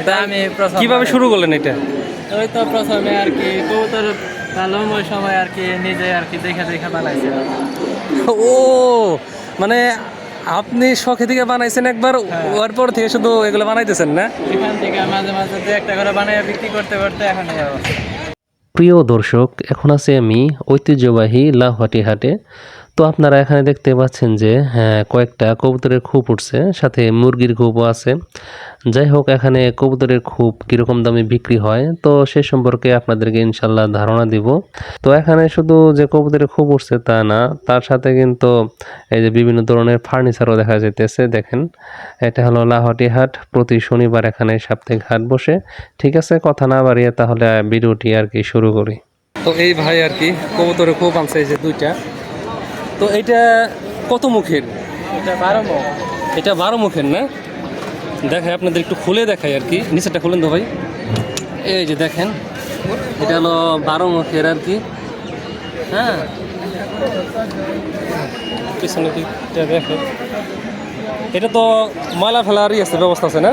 এটা আমি প্রথম কীভাবে শুরু করলেন এটা? ওই তো প্রথমে আর কি কবুতর পালম ওই সময় আর কি নিজে আর কি দেখে দেখে বানাইছিলাম। ও মানে আপনি শখে থেকে বানাইছেন একবার ওর পর থেকে শুধু এগুলো বানাইতেছেন না? এখান থেকে মাঝে মাঝে দু একটা করে বানাই বিক্রি করতে করতে এখন এই অবস্থা। প্রিয় দর্শক এখন আছি আমি ঐতিহ্যবাহী লাউহাটি হাটে। তো আপনারা এখানে দেখতে পাচ্ছেন যে হ্যাঁ কয়েকটা কবুতরের খুব উঠছে, সাথে মুরগির খুবও আছে। যাই হোক, এখানে কবুতরের খুব কীরকম দামে বিক্রি হয়, তো সে সম্পর্কে আপনাদেরকে ইনশাল্লাহ ধারণা দিব। তো এখানে শুধু যে কবুতরের খুব উঠছে তা না, তার সাথে কিন্তু এই যে বিভিন্ন ধরনের ফার্নিচারও দেখা যাইতেছে, দেখেন। এটা হলো লাহটি হাট, প্রতি শনিবার এখানে সাপ্তাহিক হাট বসে। ঠিক আছে, কথা না বাড়িয়ে তাহলে ভিডিওটি আর কি শুরু করি। তো এই ভাই আর কি কবুতরে খুব আনছে এই যে দুইটা। তো এটা কত মুখের? এটা বারো মো এটা বারো মুখের না? দেখাই আপনাদের একটু খুলে দেখাই আর কি। নিচেরটা খুলেন তো ভাই। এই যে দেখেন এটা হলো বারো মুখের আর কি। হ্যাঁ? পিছনে দিকটা দেখে। এটা তো ময়লা ফেলারই আছে ব্যবস্থা আছে না?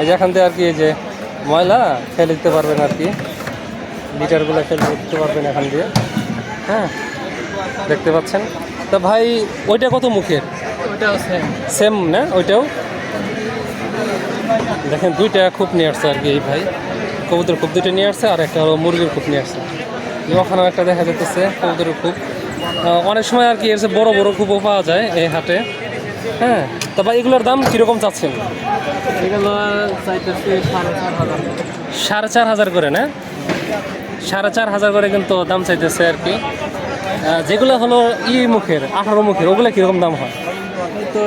এই যে এখান থেকে আর কি এই যে ময়লা ফেলে দিতে পারবেন আর কি। লিটারগুলো ফেলে দিতে পারবেন এখান দিয়ে। হ্যাঁ? দেখতে পাচ্ছেন। তা ভাই ওইটা কত মুখের? সেম সেম না? ওইটাও? দেখেন দুইটা খুব নিয়ে আসছে আর কি এই ভাই। কবুতর খুব দুইটা নিয়ে আসছে আর একটা হলো মুরগির খুব নিয়ে আসছে। ওখানে একটা দেখা যাইতেছে কবুতরের খুব। অনেক সময় আর কি এর বড় বড় খুবও পাওয়া যায় এই হাটে। হ্যাঁ তা ভাই এগুলোর দাম কীরকম চাচ্ছেন? এগুলো সাড়ে চার হাজার করে না? সাড়ে চার হাজার করে কিন্তু দাম চাইতেছে আর কি। যেগুলো হলো ই মুখের আঠারো মুখের ওগুলো কীরকম দাম হয়? তো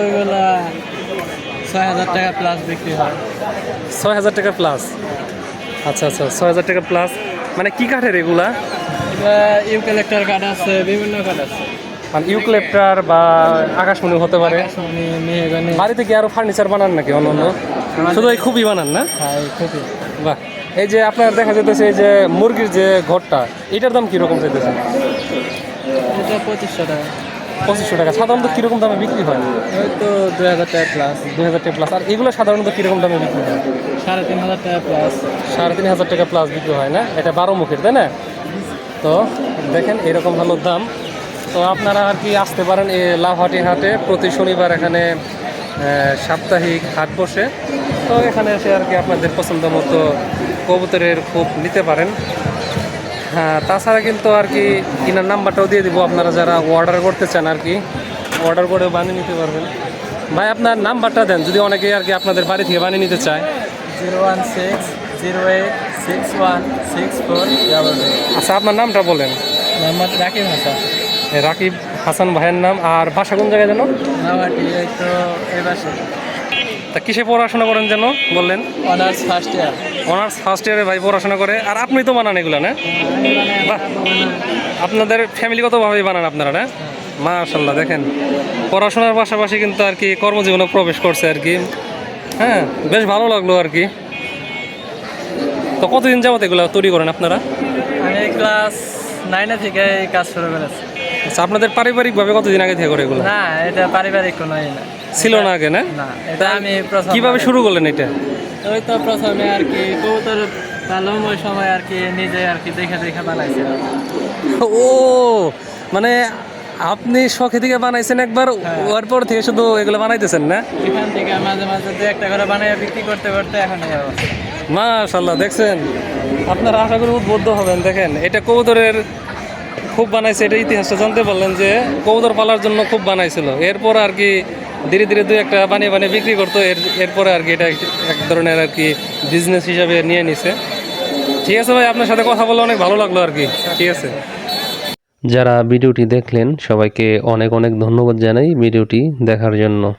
ছয় হাজার টাকা প্লাস বিক্রি হয়। ছয় হাজার টাকা প্লাস আচ্ছা আচ্ছা ছয় হাজার টাকা প্লাস মানে কি কাঠের এগুলা? ইউক্যালেক্টার কাঠ আছে বিভিন্ন কাঠ আছে। মানে ইউক্লেপ্টার বা আকাশমণি হতে পারে। বাড়িতে কি আরও ফার্নিচার বানান নাকি অন্য অন্য? শুধু এই খুবই বানান না? খাই বাহ। এই যে আপনার দেখা যেতেছে এই যে মুরগির যে ঘরটা এটার দাম কীরকম চাইতেছে এটা পঁচিশশো টাকা। পঁচিশশো টাকা। সাধারণত কীরকম দামে বিক্রি হয়? ওই তো দুই হাজার টাকা প্লাস দুই হাজার টাকা প্লাস আর এগুলো সাধারণত কীরকম দামে বিক্রি হয়? সাড়ে তিন হাজার টাকা প্লাস সাড়ে তিন হাজার টাকা প্লাস বিক্রি হয় না? এটা বারো মুখের তাই না? তো দেখেন এরকম ভালো দাম। তো আপনারা আর কি আসতে পারেন এই লাভহাটি হাটে। প্রতি শনিবার এখানে সাপ্তাহিক হাট বসে। তো এখানে এসে আর কি আপনাদের পছন্দ মতো কবুতরের খুব নিতে পারেন। তাছাড়া কিন্তু আর কি কিনার নাম্বারটাও দিয়ে দিব আপনারা যারা অর্ডার করতে চান আর কি। অর্ডার করে বানিয়ে নিতে পারবেন। ভাই আপনার নাম্বারটা দেন যদি অনেকে আর কি আপনাদের বাড়ি থেকে বানিয়ে নিতে চায়। Zero one six zero eight six one six four আচ্ছা আপনার নামটা বলেন। রাকিব হাসান। রাকিব হাসান ভাইয়ের নাম। আর বাসা কোন জায়গায় যেন? নামাটি এই তো এই বাসে তা কিসে পড়াশোনা করেন যেন বললেন? Honours first year. Honours first ইয়ারে ভাই পড়াশোনা করে আর আপনি তো বানান এগুলো না? বাহ। আপনাদের ফ্যামিলিগতভাবেই বানান আপনারা না? মাশাল্লাহ দেখেন। পড়াশোনার পাশাপাশি কিন্তু আর কি কর্মজীবনে প্রবেশ করছে আর কি। হ্যাঁ বেশ ভালো লাগল আর কি। তো কতদিন যাবত এগুলো তৈরি করেন আপনারা? আমি ক্লাস নাইনে থেকে এই কাজ শুরু করেছি। আচ্ছা আপনাদের পারিবারিকভাবে কতদিন আগে থেকে করে এগুলো? না এটা পারিবারিক কোনো না। ছিল না আগে না? এটা আমি কীভাবে শুরু করলেন এটা? ওই তো প্রথমে আর কি কবুতর পালম ওই সময় আর কি নিজে আর কি দেখে দেখে বানাইছিলাম ও মানে আপনি শখে থেকে বানাইছেন একবার ওর পর থেকে শুধু এগুলো বানাইতেছেন না? এখান থেকে মাঝে মাঝে দু একটা করে বানাই বিক্রি করতে করতে এখন মাশাল্লাহ দেখছেন? আপনারা আশা করি উদ্বুদ্ধ হবেন দেখেন এটা কবুতরের খুব বানাইছে এটা ইতিহাসটা জানতে পারলেন যে কবুতর পালার জন্য খুব বানাইছিল। এরপর আর কি ধীরে ধীরে দুই একটা বানিয়ে বানিয়ে বিক্রি করতো। এর, এরপরে আর কি এটা এক- এক ধরনের আর কি বিজনেস হিসাবে নিয়ে নিছে। ঠিক আছে ভাই, আপনার সাথে কথা বলে অনেক ভালো লাগল আর কি। ঠিক আছে। যারা ভিডিওটি দেখলেন, সবাইকে অনেক অনেক ধন্যবাদ জানাই ভিডিওটি দেখার জন্য।